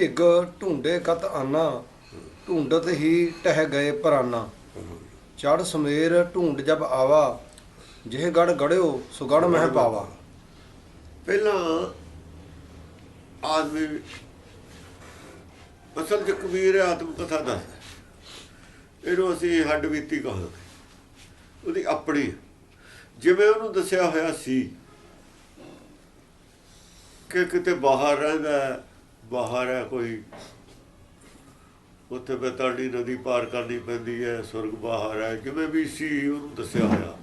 TIG ਢੂੰਡੇ ਕਤ ਆਨਾ। ਢੂੰਡਤ ਹੀ ਟਹਿ ਗਏ ਪਰਾਨਾ। ਚੜ ਸਮੇਰ ਢੂੰਡ ਜਬ ਆਵਾ। ਜਿਹ ਗੜ ਗੜਿਓ ਸੋ ਗੜ ਮਹਿ ਪਾਵਾ। ਪਹਿਲਾਂ ਆਦਮੀ ਅਸਲ ਚ ਕਬੀਰ ਆਤਮ ਕਥਾ ਦਾ ਇਹਨੂੰ ਅਸੀਂ ਹੱਡ ਬੀਤੀ ਕਹਾਂਗੇ। ਉਹਦੀ ਆਪਣੀ ਜਿਵੇਂ ਉਹਨੂੰ ਦੱਸਿਆ ਹੋਇਆ ਸੀ ਕਿ ਕਿਤੇ ਬਾਹਰ ਰਹਿੰਦਾ ਬਾਹਰ ਹੈ ਕੋਈ। ਉੱਥੇ ਬੇਤਾੜੀ ਨਦੀ ਪਾਰ ਕਰਨੀ ਪੈਂਦੀ ਹੈ ਸੁਰਗ ਬਾਹਰ ਹੈ। ਜਿਵੇਂ ਵੀ ਸੀ, ਉਹਨੂੰ ਦੱਸਿਆ ਹੋਇਆ।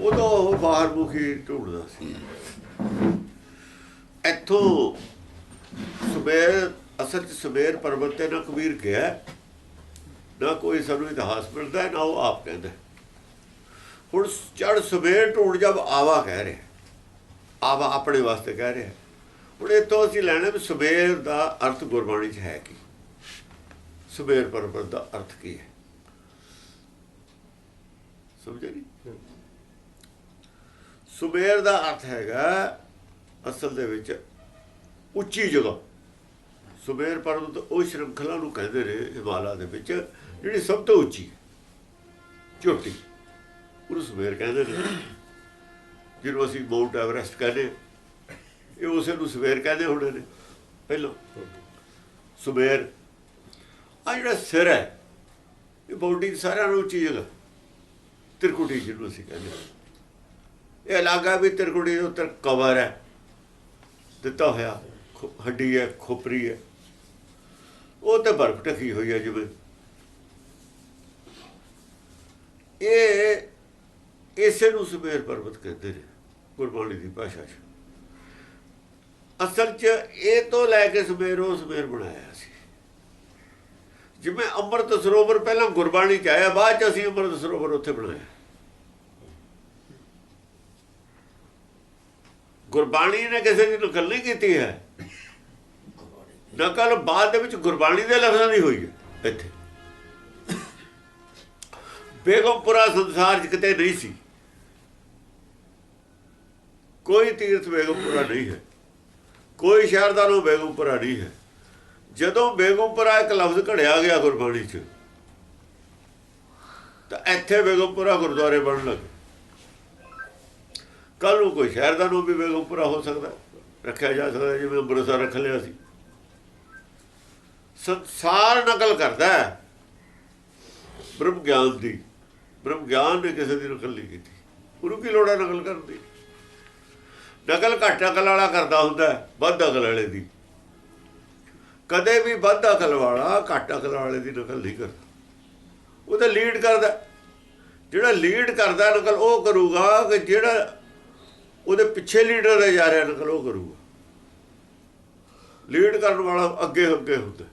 ਉਦੋਂ ਉਹ ਬਾਹਰ ਮੁਖੀ ਢੂੰਡਦਾ ਸੀ। ਇੱਥੋਂ ਸੁਬੇਰ ਅਸਲ ਚ ਸੁਬੇਰ ਪਰਬਤ ਤੇ ਨਾ ਕਬੀਰ ਗਿਆ। ਨਾ ਕੋਈ ਸਾਨੂੰ ਇਤਿਹਾਸ ਮਿਲਦਾ, ਨਾ ਉਹ ਆਪ ਕਹਿੰਦਾ। ਹੁਣ ਚੜ ਸੁਬੇਰ ਢੂੰਡ ਜਬ ਆਵਾ ਕਹਿ ਰਿਹਾ। ਆਵਾ ਆਪਣੇ ਵਾਸਤੇ ਕਹਿ ਰਿਹਾ। ਹੁਣ ਇੱਥੋਂ ਅਸੀਂ ਲੈਣਾ ਵੀ ਸੁਬੇਰ ਦਾ ਅਰਥ ਗੁਰਬਾਣੀ 'ਚ ਹੈ ਕੀ? ਸੁਬੇਰ ਪਰਬਤ ਦਾ ਅਰਥ ਕੀ ਹੈ? ਸਮਝੇ ਨਹੀਂ ਸੁਬੇਰ ਦਾ ਅਰਥ ਹੈਗਾ ਅਸਲ ਦੇ ਵਿੱਚ ਉੱਚੀ ਜਗ੍ਹਾ। ਸੁਬੇਰ ਪਰਬਤ ਉਹ ਸ਼੍ਰੰਖਲਾ ਨੂੰ ਕਹਿੰਦੇ ਨੇ ਹਿਮਾਲਾ ਦੇ ਵਿੱਚ, ਜਿਹੜੀ ਸਭ ਤੋਂ ਉੱਚੀ ਹੈ। ਚੋਟੀ ਉਹਨੂੰ ਸੁਬੇਰ ਕਹਿੰਦੇ ਨੇ। ਜਿਹਨੂੰ ਅਸੀਂ ਮਾਊਂਟ ਐਵਰੈਸਟ ਕਹਿੰਦੇ ਹਾਂ। ਇਹ ਉਸੇ ਨੂੰ ਸਵੇਰ ਕਹਿੰਦੇ ਹੁੰਦੇ ਨੇ, ਪਹਿਲਾਂ। ਸੁਬੇਰ ਆ ਜਿਹੜਾ ਸਿਰ ਹੈ, ਇਹ ਬੋਡੀ ਸਾਰਿਆਂ ਨੂੰ ਉੱਚੀ ਜਗ੍ਹਾ। ਤਿਰਕੁਟੀ ਜਿਹਨੂੰ ਅਸੀਂ ਕਹਿੰਦੇ ਇਹ ਇਲਾਕਾ ਵੀ ਤਿਰਕੁਟੀ ਦੇ ਉੱਤਰ ਕਵਰ ਹੈ। ਦਿੱਤਾ ਹੋਇਆ, ਖੁ- ਹੱਡੀ ਹੈ, ਖੋਪਰੀ ਹੈ। ਉਹ ਤੇ ਬਰਫ਼ ਢਕੀ ਹੋਈ ਹੈ ਜਿਵੇਂ। ਇਹ ਇਸੇ ਨੂੰ ਸੁਮੇਰ ਪਰਬਤ ਕਹਿੰਦੇ ਨੇ, ਗੁਰਬਾਣੀ ਦੀ ਭਾਸ਼ਾ 'ਚ। ਅਸਲ 'ਚ ਇਹ ਤੋਂ ਲੈ ਕੇ ਸੁਮੇਰੋਂ ਸੁਮੇਰ ਬਣਾਇਆ ਸੀ। ਜਿਵੇਂ ਅੰਮ੍ਰਿਤ ਸਰੋਵਰ ਪਹਿਲਾਂ ਗੁਰਬਾਣੀ 'ਚ ਆਇਆ, ਬਾਅਦ 'ਚ ਅਸੀਂ ਅੰਮ੍ਰਿਤ ਸਰੋਵਰ ਉੱਥੇ ਬਣਾਇਆ। ਗੁਰਬਾਣੀ ਨੇ ਕਿਸੇ ਦੀ ਨਕਲ ਨਹੀਂ ਕੀਤੀ ਹੈ। ਨਕਲ ਬਾਅਦ ਦੇ ਵਿੱਚ ਗੁਰਬਾਣੀ ਦੇ ਲਫ਼ਜ਼ਾਂ ਦੀ ਹੋਈ ਹੈ, ਇੱਥੇ। ਬੇਗਮਪੁਰਾ ਸੰਸਾਰ 'ਚ ਕਿਤੇ ਨਹੀਂ ਸੀ। ਕੋਈ ਤੀਰਥ ਬੇਗਮਪੁਰਾ ਨਹੀਂ ਹੈ। ਕੋਈ ਸ਼ਹਿਰ ਦਾ ਨੂੰ ਬੇਗਮਪੁਰਾ ਨਹੀਂ ਹੈ। ਜਦੋਂ ਬੇਗਮਪੁਰਾ ਇੱਕ ਲਫ਼ਜ਼ ਘੜਿਆ ਗਿਆ ਗੁਰਬਾਣੀ 'ਚ, ਤਾਂ ਇੱਥੇ ਬੇਗਮਪੁਰਾ ਗੁਰਦੁਆਰੇ ਬਣਨ ਲੱਗੇ। ਕੱਲ ਨੂੰ ਕੋਈ ਸ਼ਹਿਰ ਦਾ ਨਾਮ ਵੀ ਬੇਗਮਪੁਰਾ ਹੋ ਸਕਦਾ ਰੱਖਿਆ ਜਾ ਸਕਦਾ ਜਿਵੇਂ ਅੰਮ੍ਰਿਤਸਰ ਰੱਖ ਲਿਆ ਸੀ। ਸੰਸਾਰ ਨਕਲ ਕਰਦਾ ਹੈ। ਬ੍ਰਹਮ ਗਿਆਨ ਦੀ, ਬ੍ਰਹਮ ਗਿਆਨ ਨੇ ਕਿਸੇ ਦੀ ਨਕਲ ਨਹੀਂ ਕੀਤੀ। ਉਹਨੂੰ ਕੀ ਲੋੜ ਹੈ ਨਕਲ ਕਰਨ ਦੀ? ਨਕਲ ਘੱਟ ਅਕਲ ਵਾਲਾ ਕਰਦਾ ਹੁੰਦਾ ਵੱਧ ਅਕਲ ਵਾਲੇ ਦੀ। ਕਦੇ ਵੀ ਵੱਧ ਅਕਲ ਵਾਲਾ ਘੱਟ ਅਕਲ ਵਾਲੇ ਦੀ ਨਕਲ ਨਹੀਂ ਕਰਦਾ। ਉਹ ਤਾਂ ਲੀਡ ਕਰਦਾ ਜਿਹੜਾ ਲੀਡ ਕਰਦਾ ਨਕਲ ਉਹ ਕਰੂਗਾ ਕਿ ਜਿਹੜਾ ਉਹਦੇ ਪਿੱਛੇ ਲੀਡਰ ਦਾ ਜਾ ਰਿਹਾ ਨਕਲ ਉਹ ਕਰੂਗਾ। ਲੀਡ ਕਰਨ ਵਾਲਾ ਅੱਗੇ ਅੱਗੇ ਹੁੰਦਾ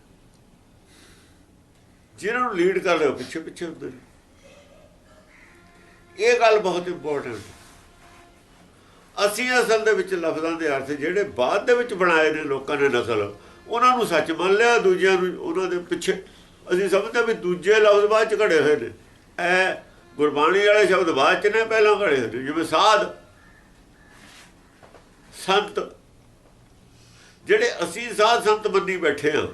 ਜਿਹਨਾਂ ਨੂੰ ਲੀਡ ਕਰ ਰਿਹਾ ਪਿੱਛੇ ਪਿੱਛੇ ਹੁੰਦੇ ਨੇ। ਇਹ ਗੱਲ ਬਹੁਤ ਇੰਪੋਰਟੈਂਟ ਅਸੀਂ ਅਸਲ ਦੇ ਵਿੱਚ ਲਫ਼ਜ਼ਾਂ ਦੇ ਅਰਥ ਜਿਹੜੇ ਬਾਅਦ ਦੇ ਵਿੱਚ ਬਣਾਏ ਨੇ ਲੋਕਾਂ ਨੇ ਨਸਲ, ਉਹਨਾਂ ਨੂੰ ਸੱਚ ਮੰਨ ਲਿਆ, ਦੂਜਿਆਂ ਨੂੰ ਉਹਨਾਂ ਦੇ ਪਿੱਛੇ। ਅਸੀਂ ਸਮਝਦੇ ਵੀ ਦੂਜੇ ਲਫ਼ਜ਼ ਬਾਅਦ ਚ ਘੜੇ ਹੋਏ ਨੇ। ਇਹ ਗੁਰਬਾਣੀ ਵਾਲੇ ਸ਼ਬਦ ਬਾਅਦ ਚ ਨੇ, ਪਹਿਲਾਂ ਘੜੇ ਹੋਏ ਨੇ। ਜਿਵੇਂ ਸਾਧ, ਸੰਤ, ਜਿਹੜੇ ਅਸੀਂ ਸਾਧ ਸੰਤ ਬੰਨੀ ਬੈਠੇ ਆ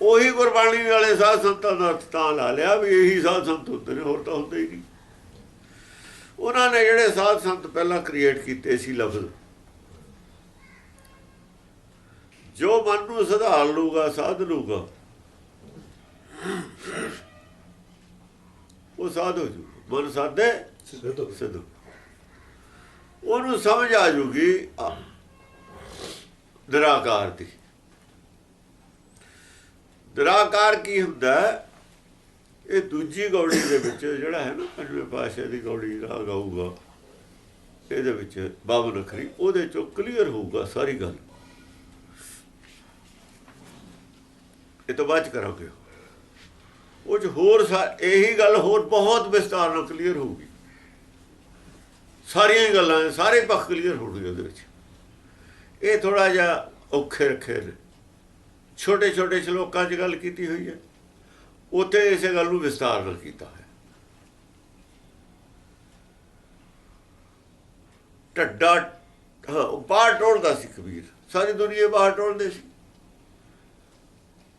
ਉਹੀ ਗੁਰਬਾਣੀ ਵਾਲੇ ਸਾਧ ਸੰਤਾਂ ਦਾ ਅਰਥ ਤਾਂ ਲਾ ਲਿਆ ਵੀ ਇਹੀ ਸਾਧ ਸੰਤ ਹੁੰਦੇ ਨੇ, ਹੋਰ ਤਾਂ ਹੁੰਦੇ ਹੀ ਨਹੀਂ। ਉਹਨਾਂ ਨੇ ਜਿਹੜੇ ਸਾਧ ਸੰਤ ਪਹਿਲਾਂ ਕ੍ਰੀਏਟ ਕੀਤੇ ਸੀ ਲਫ਼ਜ਼। ਜੋ ਮਨ ਨੂੰ ਸੁਧਾਰ ਲੂਗਾ ਸਾਧ ਲੂਗਾ ਉਹ ਸਾਧ ਹੋ ਜੂ ਮਨ ਸਾਧੇ ਸਿੱਧ ਉਹਨੂੰ ਸਮਝ ਆ ਜੂਗੀ ਨਿਰਾਕਾਰ ਦੀ। ਨਿਰਾਕਾਰ ਕੀ ਹੁੰਦਾ? ਹੈ? ਇਹ ਦੂਜੀ ਗੌੜੀ ਦੇ ਵਿੱਚ ਜਿਹੜਾ ਹੈ ਨਾ ਪੰਜਵੇਂ ਪਾਸ਼ਾ ਦੀ ਗੌੜੀ ਦਾ ਗਾਊਗਾ ਇਹਦੇ ਵਿੱਚ ਬਾਬਨ ਅਖਰੀ ਉਹਦੇ ਚੋਂ ਕਲੀਅਰ ਹੋਊਗਾ ਸਾਰੀ ਗੱਲ। ਇਹ ਤੋਂ ਬਾਅਦ ਚ ਕਰਾਂਗੇ। ਉਹ ਚ ਹੋਰ ਸਾ- ਇਹੀ ਗੱਲ ਹੋਰ ਬਹੁਤ ਵਿਸਤਾਰ ਨਾਲ ਕਲੀਅਰ ਹੋਊਗੀ। ਸਾਰੀਆਂ ਹੀ ਗੱਲਾਂ, ਸਾਰੇ ਪੱਖ ਕਲੀਅਰ ਹੋਣਗੇ ਉਹਦੇ ਵਿੱਚ। ਇਹ ਥੋੜਾ ਜਿਹਾ ਔਖੇ ਰੱਖੇ ਨੇ। ਛੋਟੇ ਛੋਟੇ ਸ਼ਲੋਕਾਂ 'ਚ ਗੱਲ ਕੀਤੀ ਹੋਈ ਹੈ। ਉੱਥੇ ਇਸੇ ਗੱਲ ਨੂੰ ਵਿਸਤਾਰ ਨਾਲ ਕੀਤਾ ਹੈ। ਢੱਡਾ, ਹਾਂ, ਉਹ ਬਾਹਰ ਟੋਲਦਾ ਸੀ ਕਬੀਰ। ਸਾਰੀ ਦੁਨੀਆ ਬਾਹਰ ਟੋਲਦੇ ਸੀ।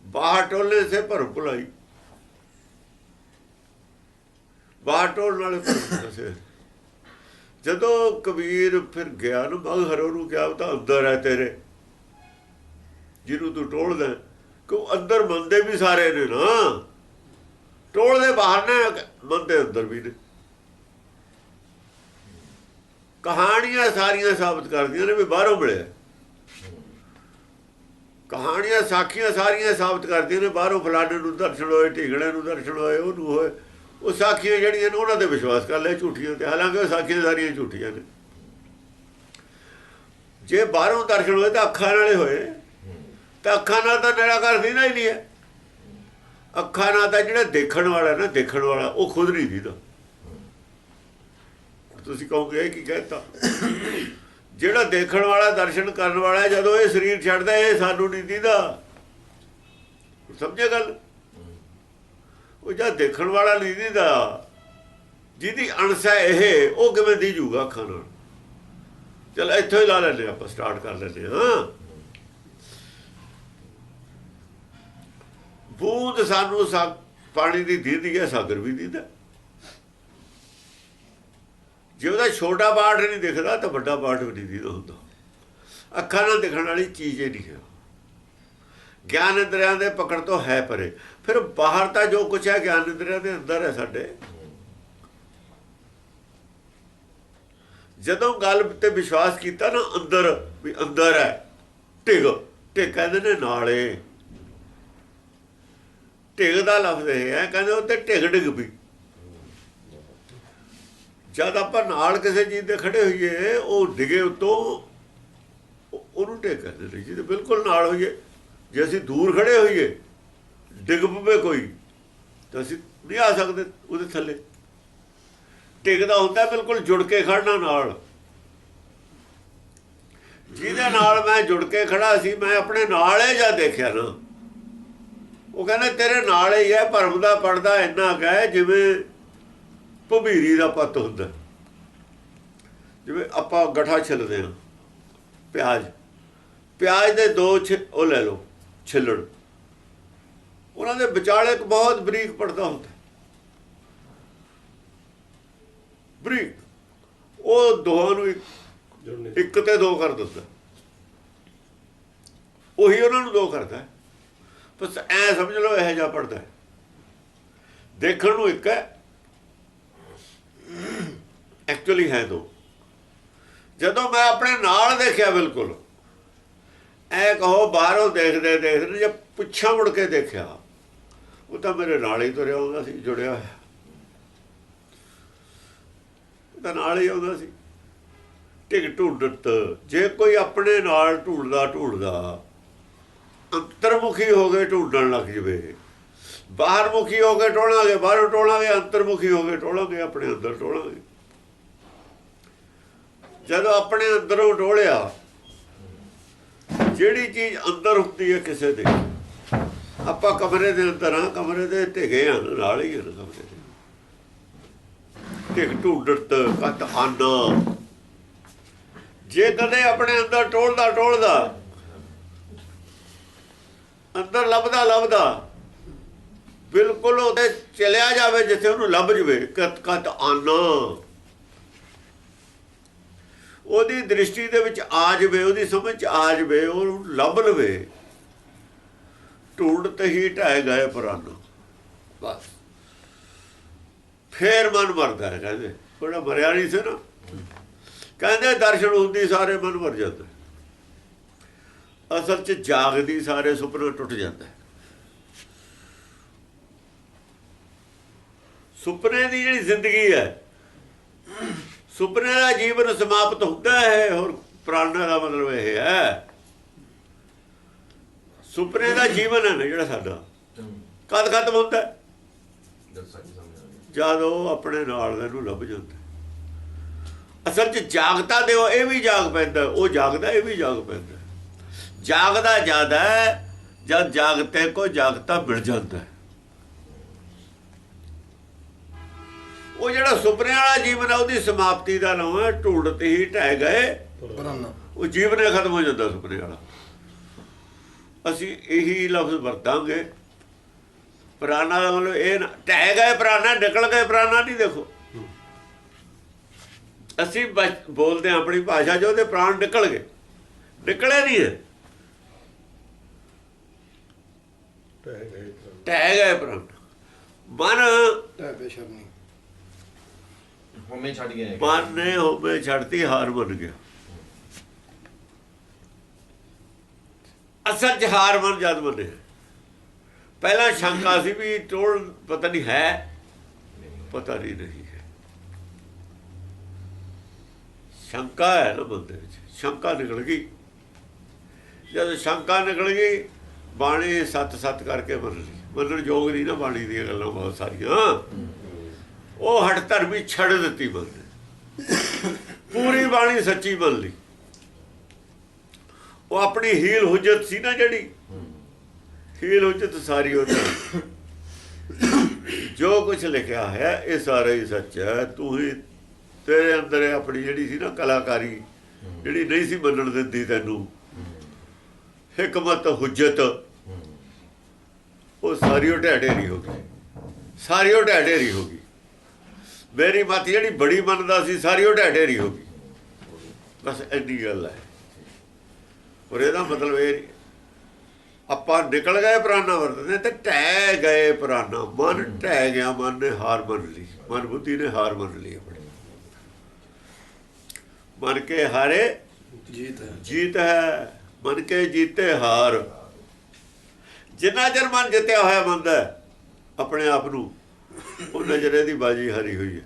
ਬਾਹਰ ਟੋਲੇ ਸੇ ਭਰਮ ਭੁਲਾਈ ਬਾਹਰ ਟੋਲ ਨਾਲ ਜਦੋਂ ਕਬੀਰ ਫਿਰ ਗਿਆ ਨਾ ਮਗ ਹਰੋ ਨੂੰ ਕਿਹਾ ਤਾਂ ਅੰਦਰ ਹੈ ਤੇਰੇ। ਜਿਹਨੂੰ ਤੂੰ ਟੋਲਦਾ ਕਿ ਉਹ ਅੰਦਰ ਮੰਨਦੇ ਵੀ ਸਾਰੇ ਨੇ ਨਾ। ਟੋਲ ਦੇ ਬਾਹਰ ਨੇ ਮੰਦੇ ਅੰਦਰ ਵੀ ਨੇ। ਕਹਾਣੀਆਂ ਸਾਰੀਆਂ ਸਾਬਤ ਕਰਦੀਆਂ ਨੇ ਵੀ ਬਾਹਰੋਂ ਮਿਲਿਆ। ਕਹਾਣੀਆਂ ਸਾਖੀਆਂ ਸਾਰੀਆਂ ਸਾਬਤ ਕਰਦੀਆਂ ਨੇ, ਬਾਹਰੋਂ ਫਲਾਣੇ ਨੂੰ ਦਰਸ਼ਨ ਹੋਏ ਢੀਗੜੇ ਨੂੰ ਦਰਸ਼ਨ ਹੋਏ, ਉਹਨੂੰ ਹੋਏ। ਉਹ ਸਾਖੀਆਂ ਜਿਹੜੀਆਂ ਨੇ, ਉਹਨਾਂ ਤੇ ਵਿਸ਼ਵਾਸ ਕਰ ਲਿਆ ਝੂਠੀਆਂ ਤੇ। ਹਾਲਾਂਕਿ ਉਹ ਸਾਖੀਆਂ ਸਾਰੀਆਂ ਝੂਠੀਆਂ ਨੇ। ਜੇ ਬਾਹਰੋਂ ਦਰਸ਼ਨ ਹੋਏ ਤਾਂ ਅੱਖਾਂ ਨਾਲੇ ਹੋਏ। ਤਾਂ ਅੱਖਾਂ ਨਾਲ ਤਾਂ ਨਿਰਾਕਾਰ ਸੀ ਨਾ ਹੀ ਨਹੀਂ ਹੈ। ਅੱਖਾਂ ਨਾਲ ਤਾਂ ਜਿਹੜਾ ਦੇਖਣ ਵਾਲਾ ਨਾ, ਦੇਖਣ ਵਾਲਾ, ਉਹ ਖੁਦ ਨਹੀਂ ਦੀਦਾ। ਤੁਸੀਂ ਕਹੋਗੇ, ਇਹ ਕੀ ਕਹਿਤਾ? ਜਿਹੜਾ ਦੇਖਣ ਵਾਲਾ, ਦਰਸ਼ਨ ਕਰਨ ਵਾਲਾ ਜਦੋਂ ਇਹ ਸਰੀਰ ਛੱਡਦਾ, ਇਹ ਸਾਨੂੰ ਨਹੀਂ ਦੀਦਾ। ਸਮਝਿਆ ਗੱਲ? ਉਹ ਜਦ ਦੇਖਣ ਵਾਲਾ ਨਹੀਂ ਦੀਦਾ। ਜਿਹਦੀ ਅਣਸ ਹੈ ਇਹ, ਉਹ ਕਿਵੇਂ ਦੀਜੂਗਾ ਅੱਖਾਂ ਨਾਲ? ਚਲ ਇੱਥੋਂ ਹੀ ਲਾ ਲੈਂਦੇ ਆਪਾਂ ਸਟਾਰਟ ਕਰ ਲੈਂਦੇ ਹਾਂ। ਬੂੰਦ ਸਾਨੂੰ ਸਾ ਪਾਣੀ ਦੀ ਦੀਦੀ ਹੈ, ਸਾਗਰ ਵੀ ਦੀਦਾ ਜੇ ਉਹਦਾ ਛੋਟਾ ਪਾਰਟ ਨਹੀਂ ਦਿਖਦਾ, ਤਾਂ ਵੱਡਾ ਪਾਰਟ ਵੀ ਨਹੀਂ ਦਿਖਦਾ ਹੁੰਦਾ। ਅੱਖਾਂ ਨਾਲ ਦਿਖਣ ਵਾਲੀ ਚੀਜ਼ ਹੀ ਨਹੀਂ ਹੈ। ਗਿਆਨ ਇੰਦਰੀਆਂ ਦੇ ਪਕੜ ਤੋਂ ਹੈ ਪਰੇ। ਫਿਰ ਬਾਹਰ ਤਾਂ ਜੋ ਕੁਝ ਹੈ, ਗਿਆਨ ਇੰਦਰੀਆਂ ਦੇ ਅੰਦਰ ਹੈ ਸਾਡੇ। ਜਦੋਂ ਗੱਲ ਤੇ ਵਿਸ਼ਵਾਸ ਕੀਤਾ ਨਾ, ਅੰਦਰ ਵੀ ਅੰਦਰ ਹੈ। ਢਿਗ ਢਿਗ ਕਹਿੰਦੇ ਨੇ ਨਾਲੇ। ਢਿਗ ਦਾ ਲਫ਼ਜ਼ ਇਹ ਹੈ, ਕਹਿੰਦੇ ਉੱਤੇ ਢਿਗ ਢਿਗ ਵੀ ਜਦ ਆਪਾਂ ਨਾਲ ਕਿਸੇ ਚੀਜ਼ ਦੇ ਖੜੇ ਹੋਈਏ, ਉਹ ਡਿਗੇ ਉਤੋਂ ਉਹਨੂੰ ਢਿਗ ਕਹਿੰਦੇ ਨੇ, ਜਿਹਦੇ ਬਿਲਕੁਲ ਨਾਲ ਹੋਈਏ। ਜੇ ਅਸੀਂ ਦੂਰ ਖੜੇ ਹੋਈਏ, ਡਿੱਗ ਪਵੇ ਕੋਈ, ਤਾਂ ਅਸੀਂ ਨਹੀਂ ਆ ਸਕਦੇ ਉਹਦੇ ਥੱਲੇ। ਟਿਕਦਾ ਹੁੰਦਾ ਬਿਲਕੁਲ ਜੁੜ ਕੇ ਖੜਨਾ ਨਾਲ। ਜਿਹਦੇ ਨਾਲ ਮੈਂ ਜੁੜ ਕੇ ਖੜਾ ਸੀ, ਮੈਂ ਆਪਣੇ ਨਾਲ ਹੀ ਜਾ ਦੇਖਿਆ ਨਾ? ਉਹ ਕਹਿੰਦਾ ਤੇਰੇ ਨਾਲ ਹੀ ਹੈ ਭਰਮ ਦਾ ਪਰਦਾ ਇੰਨਾ ਹੈ ਜਿਵੇਂ ਭਬੀਰੀ ਦਾ ਪੱਤ ਹੁੰਦਾ। ਜਿਵੇਂ ਆਪਾਂ ਗਠਾ ਛਿੱਲਦੇ ਹਾਂ ਪਿਆਜ਼। ਪਿਆਜ਼ ਦੇ ਦੋ ਛਿ ਉਹ ਲੈ ਲਓ ਛਿੱਲੜ ਉਹਨਾਂ ਦੇ ਵਿਚਾਲੇ ਇੱਕ ਬਹੁਤ ਬਰੀਕ ਪਰਦਾ ਹੁੰਦਾ। ਬਰੀਕ। ਉਹ ਦੋਹਾਂ ਨੂੰ ਇੱਕ- ਇੱਕ ਤੇ ਦੋ ਕਰ ਦਿੰਦਾ। ਉਹੀ ਉਹਨਾਂ ਨੂੰ ਦੋ ਕਰਦਾ। ਹੈ। ਤੁਸੀਂ ਐ ਸਮਝ ਲਓ, ਇਹ ਜਿਹਾ ਪੜਦਾ ਦੇਖਣ ਨੂੰ ਇੱਕ ਹੈ। ਐਕਚੁਅਲੀ ਹੈ ਦੋ। ਜਦੋਂ ਮੈਂ ਆਪਣੇ ਨਾਲ ਦੇਖਿਆ ਬਿਲਕੁਲ, ਐ ਕਹੋ, ਬਾਹਰੋਂ ਦੇਖਦੇ ਦੇਖਦੇ ਜੇ ਪੁੱਛਾਂ ਮੁੜ ਕੇ ਦੇਖਿਆ, ਉਹ ਤਾਂ ਮੇਰੇ ਨਾਲ ਹੀ ਤੁਰਿਆ ਆਉਂਦਾ ਸੀ, ਜੁੜਿਆ ਹੋਇਆ। ਤਾਂ ਨਾਲ ਹੀ ਆਉਂਦਾ ਸੀ। ਟਿਕ ਢੂੰਡਤ, ਜੇ ਕੋਈ ਆਪਣੇ ਨਾਲ ਢੂਲਦਾ ਢੂਲਦਾ ਅੰਤਰਮੁਖੀ ਹੋ ਕੇ ਢੂੰਡਣ ਲੱਗ ਜਵੇ। ਬਾਹਰਮੁਖੀ ਹੋ ਕੇ ਟੋਲਾਂਗੇ, ਬਾਹਰੋਂ ਟੋਲਾਂਗੇ, ਅੰਤਰਮੁਖੀ ਹੋ ਕੇ ਟੋਲਾਂਗੇ, ਆਪਣੇ ਅੰਦਰ ਟੋਲਾਂਗੇ। ਜਦੋਂ ਆਪਣੇ ਅੰਦਰੋਂ ਟੋਲਿਆ, ਜਿਹੜੀ ਚੀਜ਼ ਅੰਦਰ ਹੁੰਦੀ ਹੈ ਕਿਸੇ ਦੇ। ਆਪਾਂ ਕਮਰੇ ਦੇ ਅੰਦਰ ਆ ਕਮਰੇ ਦੇ ਢਿਗੇ ਆ ਨਾਲ ਹੀ ਆ ਕਮਰੇ ਦੇ। ਢਿਗ ਢੂੰਡਤ ਕਤ ਆਨਾ ਜੇ ਕਦੇ ਆਪਣੇ ਅੰਦਰ ਟੋਲਦਾ ਟੋਲਦਾ ਅੰਦਰ ਲੱਭਦਾ ਲੱਭਦਾ। ਬਿਲਕੁਲ ਉਹਦੇ ਚਲਿਆ ਜਾਵੇ ਜਿੱਥੇ ਉਹਨੂੰ ਲੱਭ ਜਵੇ। ਕਤ ਕਤ ਆਨਾ। ਉਹਦੀ ਦ੍ਰਿਸ਼ਟੀ ਦੇ ਵਿੱਚ ਆ ਜਵੇ, ਉਹਦੀ ਸਮਝ ਚ ਆ ਜਵੇ ਉਹਨੂੰ ਲੱਭ ਲਵੇ। ਢੂੰਡ ਤੇ ਹੀ ਢਾਏ ਗਏ ਪਰਾਨਾ ਬਸ। ਫੇਰ ਮਨ ਮਰਦਾ ਹੈ, ਕਹਿੰਦੇ। ਉਹਦਾ ਮਰਿਆ ਨਹੀਂ ਸੀ ਨਾ। ਕਹਿੰਦੇ ਦਰਸ਼ਨ ਹੁੰਦੀ, ਸਾਰੇ ਮਨ ਮਰ ਜਾਂਦਾ। ਅਸਲ ਚ ਜਾਗਦੀ ਸਾਰੇ ਸੁਪਨੇ ਟੁੱਟ ਜਾਂਦਾ ਸੁਪਨੇ ਦੀ ਜਿਹੜੀ ਜ਼ਿੰਦਗੀ ਹੈ, ਸੁਪਨੇ ਦਾ ਜੀਵਨ ਸਮਾਪਤ ਹੁੰਦਾ ਹੈ, ਹੋਰ ਪ੍ਰਾਣਾ ਦਾ ਮਤਲਬ ਇਹ ਹੈ। ਸੁਪਨੇ ਦਾ ਜੀਵਨ ਹੈ ਨਾ ਜਿਹੜਾ ਸਾਡਾ, ਕਦ ਖਤਮ ਹੁੰਦਾ ਹੈ? ਜਦ ਉਹ ਆਪਣੇ ਨਾਲ ਦੇ ਨੂੰ ਲੱਭ ਜਾਂਦਾ ਅਸਲ 'ਚ ਜਾਗਤਾ ਦਿਓ ਇਹ ਵੀ ਜਾਗ ਪੈਂਦਾ, ਉਹ ਜਾਗਦਾ, ਇਹ ਵੀ ਜਾਗ ਪੈਂਦਾ। ਜਾਗਦਾ ਜ਼ਿਆਦਾ ਜਦ ਜਾਗਤੇ ਕੋ ਜਾਗਤਾ ਮਿਲ ਜਾਂਦਾ ਉਹ ਜਿਹੜਾ ਸੁਪਨੇ ਵਾਲਾ ਜੀਵਨ ਹੈ ਉਹਦੀ ਸਮਾਪਤੀ ਦਾ ਨਾਮ ਹੈ ਢੂੰਡਤ ਹੀ ਢਹਿ ਗਏ। ਉਹ ਜੀਵਨ ਖਤਮ ਹੋ ਜਾਂਦਾ ਸੁਪਨੇ ਵਾਲਾ। ਅਸੀਂ ਇਹੀ ਲਫ਼ਜ਼ ਵਰਤਾਂਗੇ। ਪ੍ਰਾਣਾ ਦਾ ਮਤਲਬ ਇਹ ਨਾ ਟਹਿ ਗਏ ਪ੍ਰਾਣਾ ਨਿਕਲ ਗਏ ਪ੍ਰਾਣਾ ਨਹੀਂ ਦੇਖੋ। ਅਸੀਂ ਬੋਲਦੇ ਆਪਣੀ ਭਾਸ਼ਾ 'ਚ ਉਹਦੇ ਪ੍ਰਾਣ ਨਿਕਲ ਗਏ। ਨਿਕਲੇ ਨਹੀਂ ਹੈ। ਟਹਿ ਗਏ ਪ੍ਰਾਣ ਮਨ ਟਹਿ ਬੇਸ਼ਰਮੀ ਹਮੇ ਛੱਡ ਗਏ ਮਨ ਨੇ ਹੋਵੇ ਛੱਡਤੀ ਹਾਰ ਬਣ ਗਿਆ। ਅਸਲ 'ਚ ਹਾਰ ਬਣ ਜਦ ਬਣੇ ਪਹਿਲਾਂ ਸ਼ੰਕਾ ਸੀ ਵੀ ਟੋਲ ਪਤਾ ਨਹੀਂ ਹੈ। ਪਤਾ ਨਹੀਂ ਨਹੀਂ ਹੈ। ਸ਼ੰਕਾ ਹੈ ਨਾ ਬੰਦੇ ਵਿੱਚ। ਸ਼ੰਕਾ ਨਿਕਲ ਗਈ। ਜਦ ਸ਼ੰਕਾ ਨਿਕਲ ਗਈ ਬਾਣੀ ਸੱਤ ਸੱਤ ਕਰਕੇ ਮੰਨ ਲਈ ਮੰਨਣ ਯੋਗ ਨਹੀਂ ਨਾ ਬਾਣੀ ਦੀਆਂ ਗੱਲਾਂ ਬਹੁਤ ਸਾਰੀਆਂ। ਉਹ ਹਟ ਧਰਮੀ ਛੱਡ ਦਿੱਤੀ ਬੰਦੇ। ਪੂਰੀ ਬਾਣੀ ਸੱਚੀ ਮੰਨ ਲਈ। ਉਹ ਆਪਣੀ ਹੀਲ ਹੁਜਤ ਸੀ ਨਾ ਜਿਹੜੀ। ਹੀਲ ਹੁਜਤ ਸਾਰੀ ਉਹਦੀ। ਜੋ ਕੁਝ ਲਿਖਿਆ ਹੈ ਇਹ ਸਾਰਾ ਹੀ ਸੱਚ ਹੈ। ਤੂੰ ਹੀ ਤੇਰੇ ਅੰਦਰ ਆਪਣੀ ਜਿਹੜੀ ਸੀ ਨਾ ਕਲਾਕਾਰੀ ਜਿਹੜੀ ਨਹੀਂ ਸੀ ਮੰਨਣ ਦਿੰਦੀ ਤੈਨੂੰ। ਹਕਮਤ ਹੁਜਤ। ਉਹ ਸਾਰੀ ਉਹ ਢਹਿ ਹੋ ਗਈ। ਸਾਰੀ ਉਹ ਢਹਿ ਢੇਰੀ ਹੋ ਗਈ। ਮੇਰੀ ਮੱਤ ਜਿਹੜੀ ਬੜੀ ਮੰਨਦਾ ਸੀ ਸਾਰੀ ਉਹ ਢਹਿ ਢੇਰੀ ਹੋ ਗਈ। ਬਸ ਐਡੀ ਗੱਲ ਹੈ। ਔਰ ਇਹਦਾ ਮਤਲਬ ਇਹ ਆਪਾਂ ਨਿਕਲ ਗਏ ਪ੍ਰਾਣਾ ਵਰਤਦੇ ਤੇ ਟਹਿ ਗਏ ਪ੍ਰਾਣਾ। ਮਨ ਟਹਿ ਗਿਆ ਮਨ ਨੇ ਹਾਰ ਮੰਨ ਲਈ। ਮਨ ਬੁੱਧੀ ਨੇ ਹਾਰ ਮੰਨ ਲਈ ਆਪਣੀ। ਮਨ ਕੇ ਹਾਰੇ ਜੀਤ ਹੈ। ਜੀਤ ਹੈ। ਮਨ ਕੇ ਜੀਤੇ ਹਾਰ। ਜਿੰਨਾ ਚਿਰ ਮਨ ਜਿੱਤਿਆ ਹੋਇਆ ਮੰਨਦਾ ਆਪਣੇ ਆਪ ਨੂੰ, ਉਹ ਨਜ਼ਰੇ ਦੀ ਬਾਜੀ ਹਰੀ ਹੋਈ ਹੈ।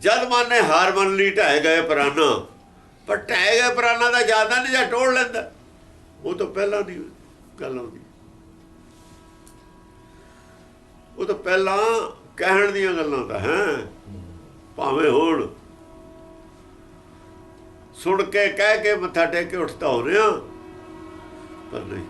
ਜਦ ਮਨ ਨੇ ਹਾਰ ਮੰਨ ਲਈ, ਢਹਿ ਗਏ ਪ੍ਰਾਣਾ, ਪਰ ਢਹਿ ਗਏ ਪ੍ਰਾਣਾ ਦਾ ਜ਼ਿਆਦਾ ਨਹੀਂ ਜਾਂ ਟੋੜ ਲੈਂਦਾ, ਉਹ ਤਾਂ ਪਹਿਲਾਂ ਦੀ ਗੱਲ ਆਉਂਦੀ ਉਹ ਤਾਂ ਪਹਿਲਾਂ ਕਹਿਣ ਦੀਆਂ ਗੱਲਾਂ ਤਾਂ ਹੈ, ਭਾਵੇਂ ਹੋਣ। ਸੁਣ ਕੇ, ਕਹਿ ਕੇ ਮੱਥਾ ਟੇਕ ਕੇ ਉੱਠਦਾ ਹੋ ਰਿਹਾ ਪਰ ਨਹੀਂ।